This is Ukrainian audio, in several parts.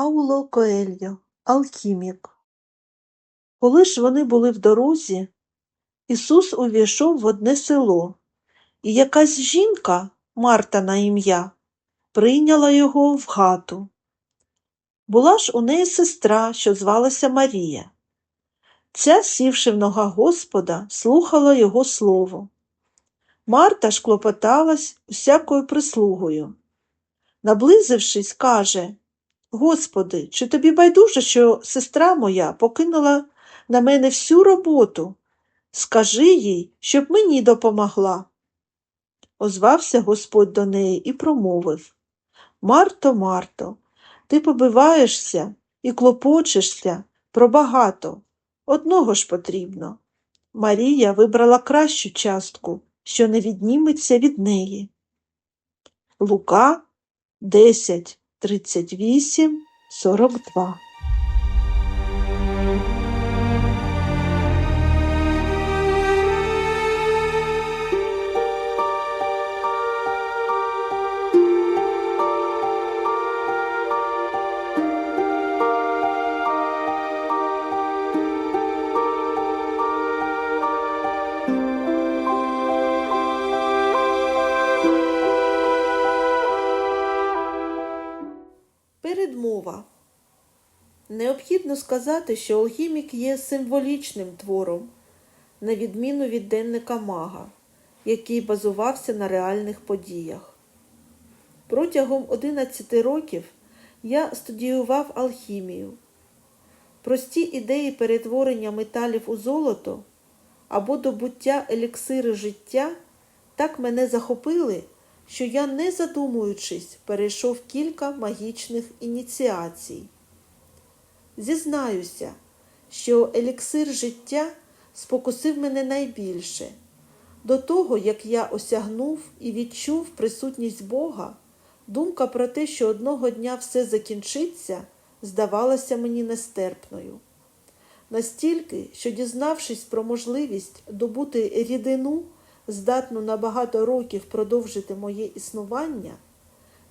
Пауло Коельо, алхімік. Коли ж вони були в дорозі, Ісус увійшов в одне село, і якась жінка, Марта на ім'я, прийняла його в хату. Була ж у неї сестра, що звалася Марія. Ця, сівши в нога Господа, слухала його слово. Марта ж клопоталась усякою прислугою. Наблизившись, каже Господи, чи тобі байдуже, що сестра моя покинула на мене всю роботу? Скажи їй, щоб мені допомогла. Озвався Господь до неї і промовив Марто, Марто, ти побиваєшся і клопочешся про багато. Одного ж потрібно. Марія вибрала кращу частку, що не відніметься від неї. Лука 10, 38, 42 Необхідно сказати, що алхімік є символічним твором, на відміну від денника мага, який базувався на реальних подіях. Протягом 11 років я студіював алхімію. Прості ідеї перетворення металів у золото або добуття еліксири життя так мене захопили, що я, не задумуючись, перейшов кілька магічних ініціацій. Зізнаюся, що еліксир життя спокусив мене найбільше. До того, як я осягнув і відчув присутність Бога, думка про те, що одного дня все закінчиться, здавалася мені нестерпною. Настільки, що, дізнавшись про можливість добути рідину, здатну на багато років продовжити моє існування,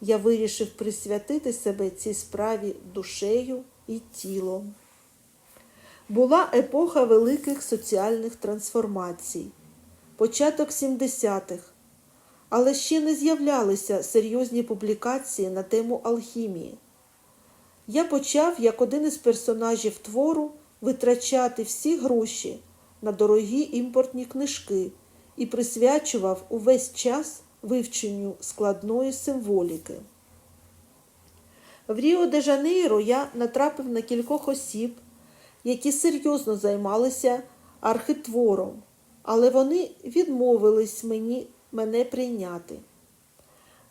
я вирішив присвятити себе цій справі душею і тілом. Була епоха великих соціальних трансформацій, початок 70-х, але ще не з'являлися серйозні публікації на тему алхімії. Я почав, як один із персонажів твору, витрачати всі гроші на дорогі імпортні книжки і присвячував увесь час вивченню складної символіки. В Ріо де Жанейро я натрапив на кількох осіб, які серйозно займалися архитвором, але вони відмовились мені, мене прийняти.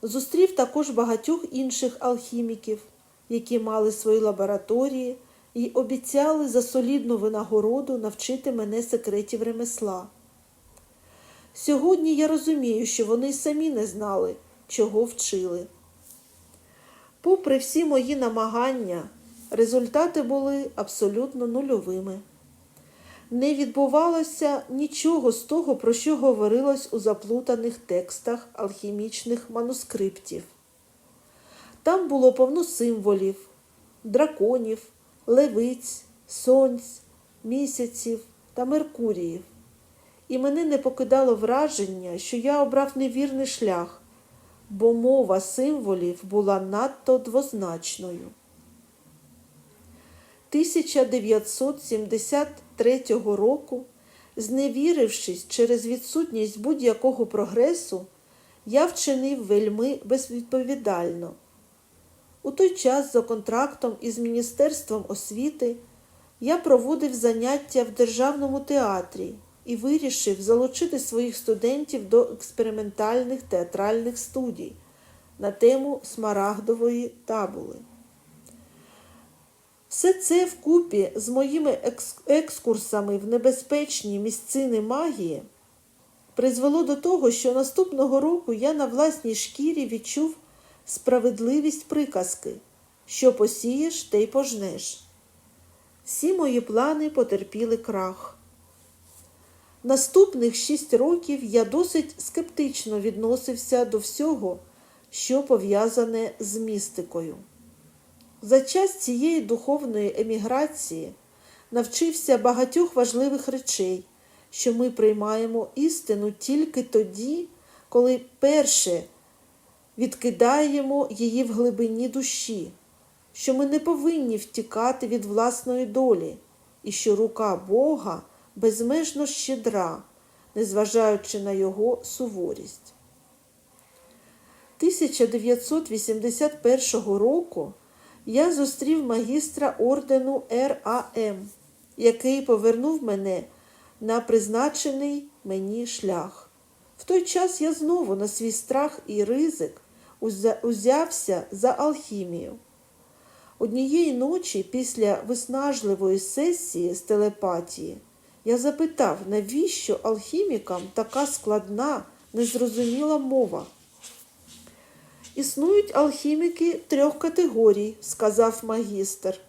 Зустрів також багатьох інших алхіміків, які мали свої лабораторії і обіцяли за солідну винагороду навчити мене секретів ремесла. Сьогодні я розумію, що вони самі не знали, чого вчили. Попри всі мої намагання, результати були абсолютно нульовими. Не відбувалося нічого з того, про що говорилось у заплутаних текстах алхімічних манускриптів. Там було повно символів, драконів, левиць, сонць, місяців та Меркуріїв. І мене не покидало враження, що я обрав невірний шлях, бо мова символів була надто двозначною. 1973 року, зневірившись через відсутність будь-якого прогресу, я вчинив вельми безвідповідально. У той час, за контрактом із Міністерством освіти, я проводив заняття в Державному театрі і вирішив залучити своїх студентів до експериментальних театральних студій на тему Смарагдової табули. Все це вкупі з моїми екскурсами в небезпечні місцини магії призвело до того, що наступного року я на власній шкірі відчув справедливість приказки, що посієш, те й пожнеш. Всі мої плани потерпіли крах. Наступних шість років я досить скептично відносився до всього, що пов'язане з містикою. За час цієї духовної еміграції навчився багатьох важливих речей, що ми приймаємо істину тільки тоді, коли перше відкидаємо її в глибині душі, що ми не повинні втікати від власної долі, і що рука Бога безмежно щедра, незважаючи на його суворість. 1981 року я зустрів магістра ордену РАМ, який повернув мене на призначений мені шлях. В той час я знову на свій страх і ризик узявся за алхімію. Однієї ночі після виснажливої сесії з телепатії я запитав, навіщо алхімікам така складна, незрозуміла мова. Існують алхіміки трьох категорій, сказав магістр.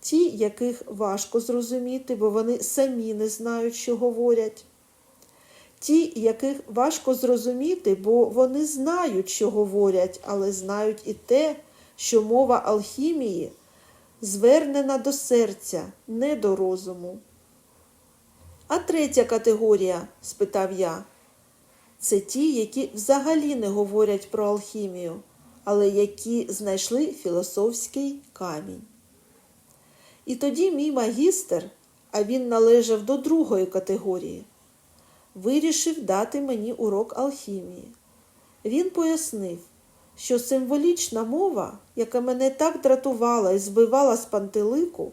Ті, яких важко зрозуміти, бо вони самі не знають, що говорять. Ті, яких важко зрозуміти, бо вони знають, що говорять, але знають і те, що мова алхімії звернена до серця, не до розуму. А третя категорія? спитав я. Це ті, які взагалі не говорять про алхімію, але які знайшли філософський камінь. І тоді мій магістр, а він належав до другої категорії, вирішив дати мені урок алхімії. Він пояснив, що символічна мова, яка мене так дратувала і збивала з пантелику,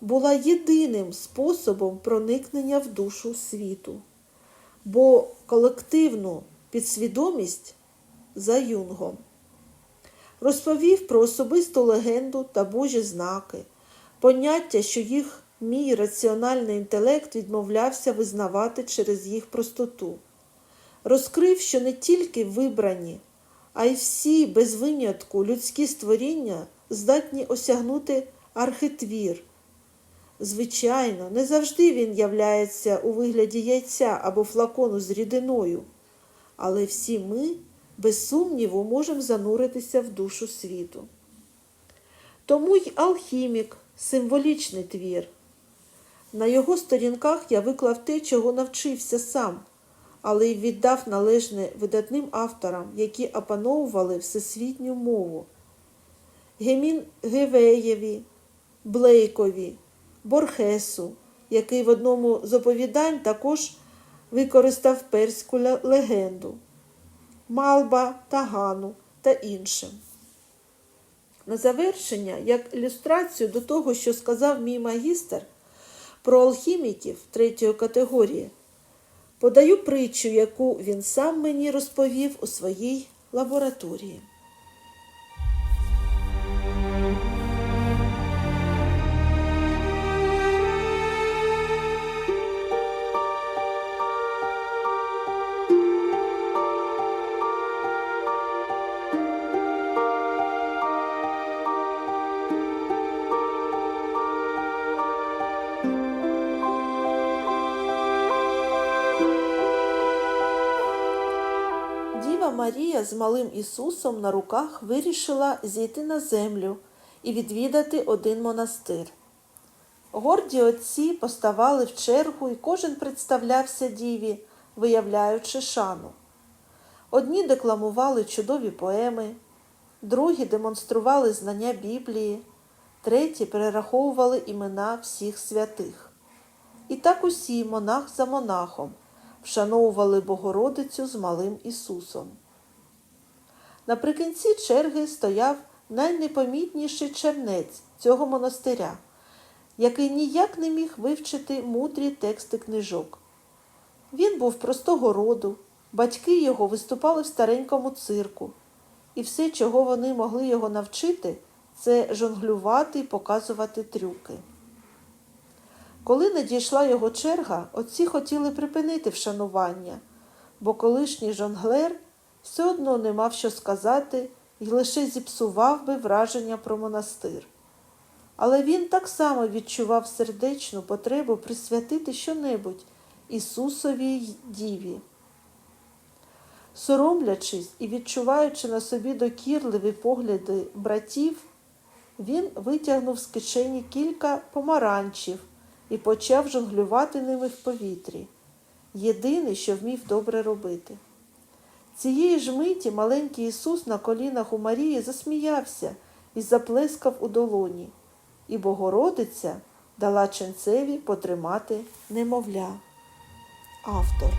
була єдиним способом проникнення в душу світу, бо колективну підсвідомість за юнгом розповів про особисту легенду та Божі знаки, поняття, що їх мій раціональний інтелект відмовлявся визнавати через їх простоту. Розкрив, що не тільки вибрані, а й всі без винятку людські створіння здатні осягнути архитвір. Звичайно, не завжди він являється у вигляді яйця або флакону з рідиною, але всі ми, без сумніву, можемо зануритися в душу світу. Тому й алхімік символічний твір. На його сторінках я виклав те, чого навчився сам, але й віддав належне видатним авторам, які опановували всесвітню мову. Гемін Гевеєві, Блейкові, Борхесу, який в одному з оповідань також використав перську легенду, Малба, Тагану та іншим. На завершення, як ілюстрацію до того, що сказав мій магістр про алхіміків третьої категорії, подаю притчу, яку він сам мені розповів у своїй лабораторії. Марія з малим Ісусом на руках вирішила зійти на землю і відвідати один монастир. Горді отці поставали в чергу, і кожен представлявся діві, виявляючи шану. Одні декламували чудові поеми, другі демонстрували знання Біблії, треті перераховували імена всіх святих. І так усі, монах за монахом, вшановували Богородицю з малим Ісусом. Наприкінці черги стояв найнепомітніший чернець цього монастиря, який ніяк не міг вивчити мудрі тексти книжок. Він був простого роду, батьки його виступали в старенькому цирку, і все, чого вони могли його навчити, це жонглювати і показувати трюки. Коли надійшла його черга, отці хотіли припинити вшанування, бо колишній жонглер все одно не мав що сказати і лише зіпсував би враження про монастир. Але він так само відчував сердечну потребу присвятити щонебудь Ісусовій Діві. Соромлячись і відчуваючи на собі докірливі погляди братів, Він витягнув з кишені кілька помаранчів і почав жонглювати ними в повітрі. Єдине, що вмів добре робити. Цієї ж миті маленький Ісус на колінах у Марії засміявся і заплескав у долоні, і Богородиця дала ченцеві потримати немовля. Автор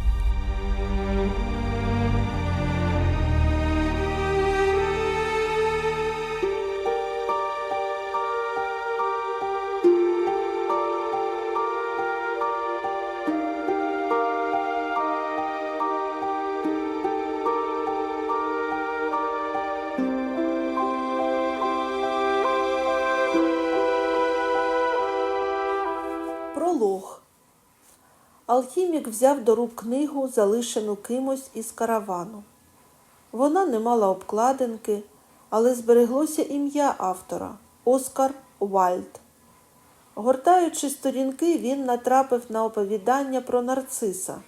Пролог. Алхімік взяв до рук книгу, залишену кимось із каравану. Вона не мала обкладинки, але збереглося ім'я автора Оскар Уальд. Гортаючи сторінки, він натрапив на оповідання про нарциса.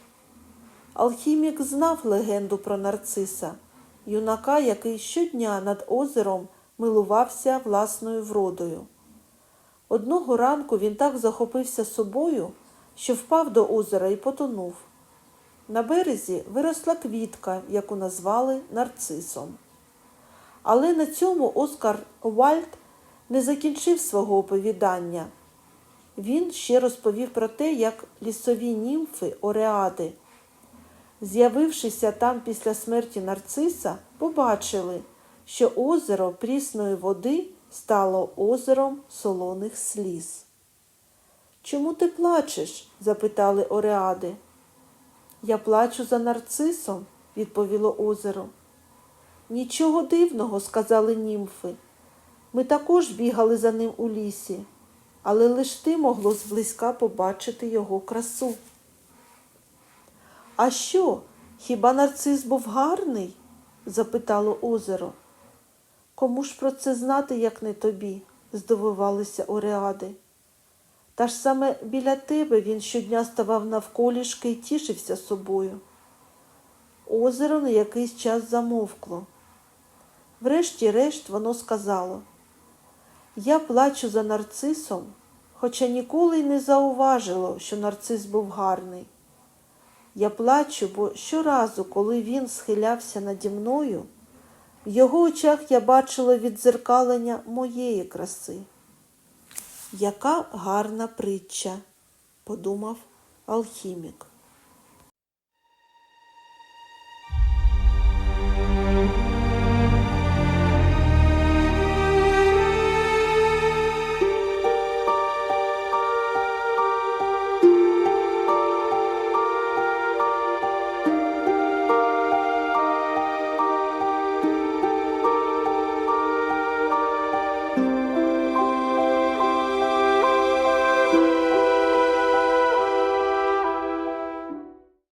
Алхімік знав легенду про нарциса, юнака, який щодня над озером милувався власною вродою. Одного ранку він так захопився собою, що впав до озера і потонув. На березі виросла квітка, яку назвали нарцисом. Але на цьому Оскар Уальд не закінчив свого оповідання. Він ще розповів про те, як лісові німфи Ореади, з'явившися там після смерті нарциса, побачили, що озеро прісної води стало озером солоних сліз. Чому ти плачеш? запитали Ореади. Я плачу за нарцисом, відповіло озеро. Нічого дивного, сказали німфи. Ми також бігали за ним у лісі, але лиш ти могло зблизька побачити його красу. А що, хіба нарцис був гарний? запитало озеро. Кому ж про це знати, як не тобі? здивувалися Ореади. Та ж саме біля тебе він щодня ставав навколішки і тішився собою. Озеро на якийсь час замовкло. Врешті-решт воно сказало Я плачу за нарцисом, хоча ніколи й не зауважило, що нарцис був гарний. Я плачу, бо щоразу, коли він схилявся наді мною, в його очах я бачила відзеркалення моєї краси. Яка гарна притча, подумав алхімік.